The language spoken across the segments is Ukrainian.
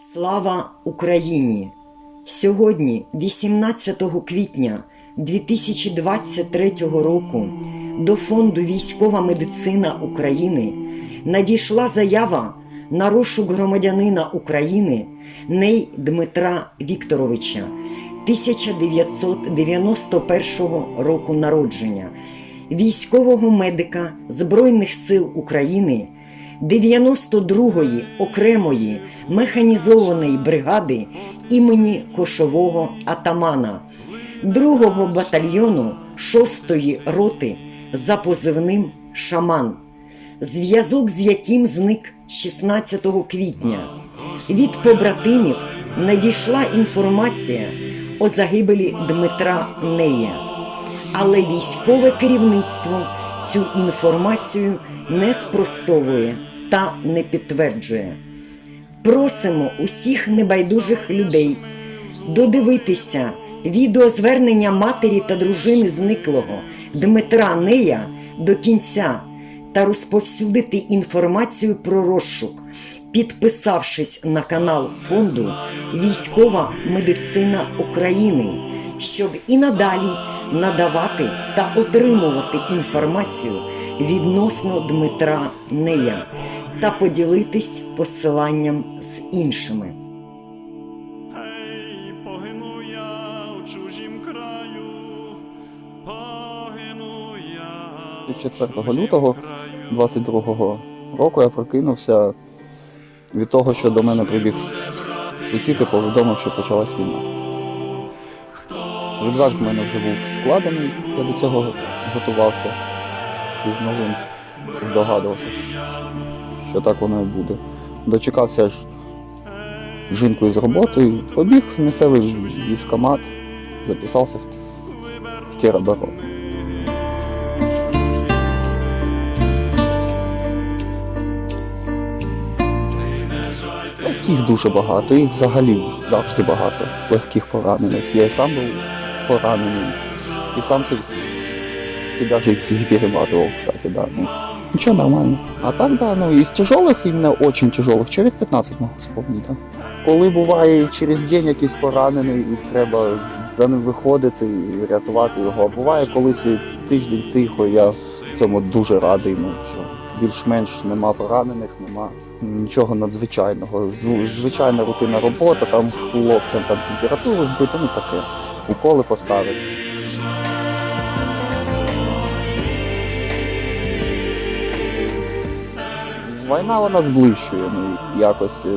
Слава Україні! Сьогодні, 18 квітня 2023 року, до Фонду Військова медицина України надійшла заява на розшук громадянина України Ней Дмитра Вікторовича 1991 року народження, військового медика Збройних сил України. 92-ї окремої механізованої бригади імені Кошового атамана, 2-го батальйону 6-ї роти за позивним Шаман, зв'язок з яким зник 16 квітня. Від побратимів надійшла інформація о загибелі Дмитра Нея. Але військове керівництво цю інформацію не спростовує та не підтверджує. Просимо усіх небайдужих людей додивитися відеозвернення матері та дружини зниклого Дмитра Нея до кінця та розповсюдити інформацію про розшук, підписавшись на канал фонду Військова медицина України, щоб і надалі надавати та отримувати інформацію відносно Дмитра Нея та поділитись посиланням з іншими. Гей, погину я у чужім краю, погину я 4 лютого краю. 22-го року я прокинувся від того, що до мене прибіг сусід і повідомив, що почалась війна. Рюкзак в мене вже був складений, я до цього готувався. І з новин здогадувався, що так воно і буде. Дочекався ж жінку з роботи, побіг в місцевий військкомат, записався в, в тероборону. Таких дуже багато, їх взагалі завжди багато. Легких поранених. Я і сам був поранений. І сам навіть їх перематував, кстати, да. Ну, нічого нормально. А так, да, ну із тяжелих, іменно очень тяжелих, чоловік 15 можу вспомнити. Да. Коли буває через день якийсь поранений і треба за ним виходити і рятувати його. А буває колись тиждень тихо, я цьому дуже радий, ну що більш-менш нема поранених, нема нічого надзвичайного. Звичайна рутинна робота, там хлопцям там температуру збити, ну таке. Уколи поставити. Війна вона зближує ну, якось. е,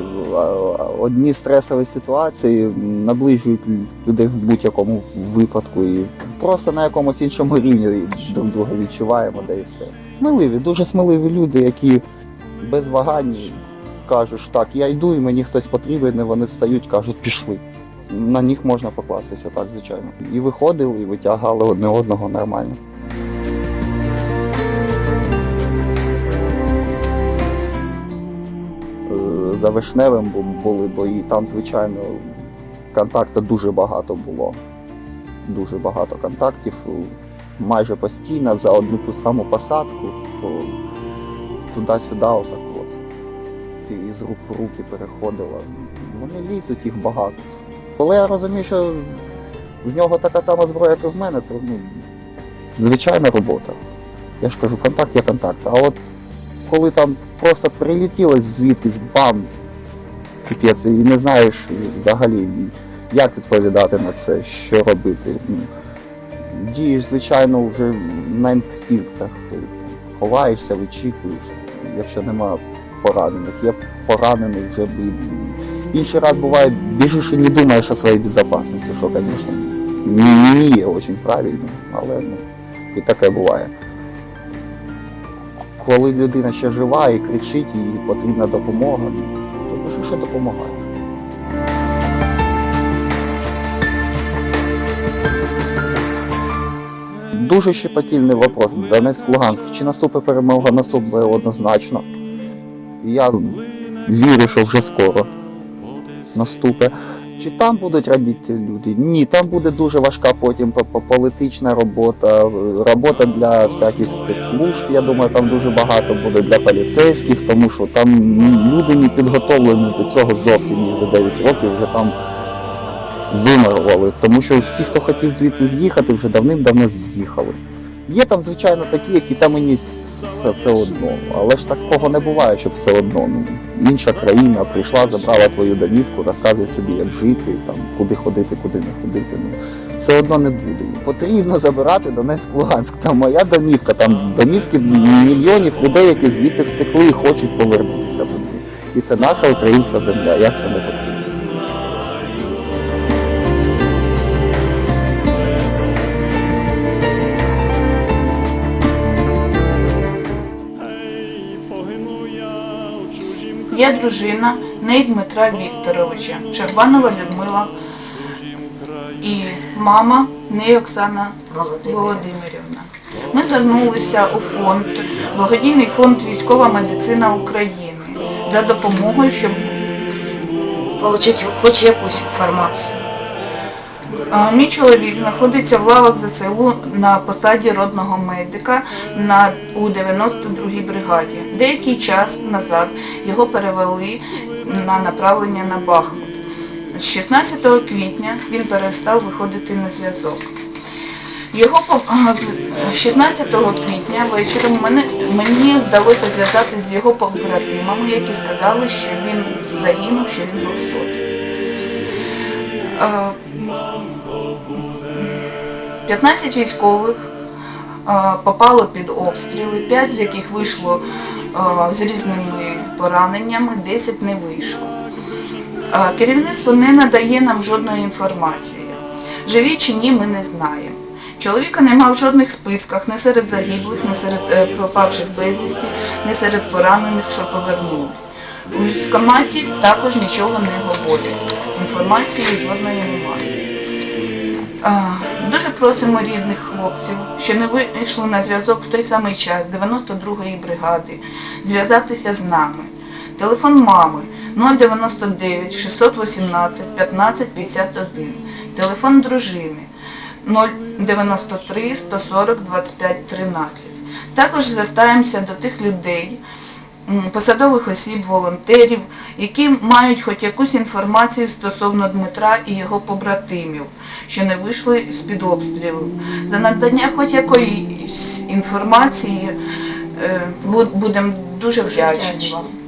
Одні стресові ситуації наближують людей в будь-якому випадку і просто на якомусь іншому рівні друг друга відчуваємо, де і все. Сміливі, дуже сміливі люди, які без вагань кажуть, так, я йду і мені хтось потрібен, і вони встають, кажуть, пішли. На них можна покластися, так, звичайно. І виходили, і витягали одне одного нормально. Е, За вишневим були бої, там, звичайно, контакту дуже багато було. Дуже багато контактів, майже постійно за одну ту саму посадку, туди-сюди, отак от. Ти із рук в руки переходила. Вони лізуть, їх багато. Коли я розумію, що в нього така сама зброя, як і в мене, то ну, звичайна робота. Я ж кажу, контакт є контакт. А от коли там просто прилетіло звідкись бам, капець, і не знаєш взагалі, як відповідати на це, що робити. Ну, Дієш, звичайно, вже на інстинктах. Ховаєшся, вичікуєш, якщо нема поранених. Є поранений вже б- інший раз буває, біжиш і не думаєш о своїй безпечності, що, звісно, не є дуже правильно, але ну, і таке буває коли людина ще жива і кричить, їй потрібна допомога, то пише, що допомагає. Дуже щепетільний вопрос. Донецьк Луганськ. Чи наступить перемога? Наступить однозначно. Я вірю, що вже скоро наступить. Чи там будуть радіти люди? Ні, там буде дуже важка потім по- по- політична робота, робота для всяких спецслужб. Я думаю, там дуже багато буде для поліцейських, тому що там люди не підготовлені до цього зовсім їх за 9 років вже там вимирували. Тому що всі, хто хотів звідти з'їхати, вже давним-давно з'їхали. Є там, звичайно, такі, які там мені все, все одно. Але ж такого не буває, щоб все одно. Ну, інша країна прийшла, забрала твою домівку, розказує тобі, як жити, там, куди ходити, куди не ходити. Ну, все одно не буде. Потрібно забирати Донецьк Луганськ. Там моя домівка, там домівки мільйонів людей, які звідти втекли і хочуть повернутися. І це наша українська земля. Як це не потрібно? Я дружина неї Дмитра Вікторовича, Шахбанова Людмила і мама неї Оксана Володимирівна. Ми звернулися у фонд, благодійний фонд Військова медицина України за допомогою, щоб отримати хоч якусь інформацію. Мій чоловік знаходиться в лавах ЗСУ на посаді родного медика на у 92-й бригаді. Деякий час назад його перевели на направлення на Бахмут. З 16 квітня він перестав виходити на зв'язок. Його з 16 квітня вечором мені вдалося зв'язати з його побратимами, які сказали, що він загинув, що він 200. Е, 15 військових е, попало під обстріли, 5 з яких вийшло е, з різними пораненнями, 10 не вийшло. Е, Керівництво не надає нам жодної інформації. Живі чи ні, ми не знаємо. Чоловіка нема в жодних списках, не серед загиблих, не серед пропавших безвісті, не серед поранених, що повернулись. У військкоматі також нічого не говорять. Інформації жодної немає. Дуже просимо рідних хлопців, що не вийшли на зв'язок в той самий час 92-ї бригади, зв'язатися з нами. Телефон мами 099 618 15 51. Телефон дружини 093 140 25 13. Також звертаємося до тих людей, посадових осіб, волонтерів, які мають хоч якусь інформацію стосовно Дмитра і його побратимів, що не вийшли з-під обстрілу. За надання хоч якоїсь інформації е, будемо дуже вдячні вам.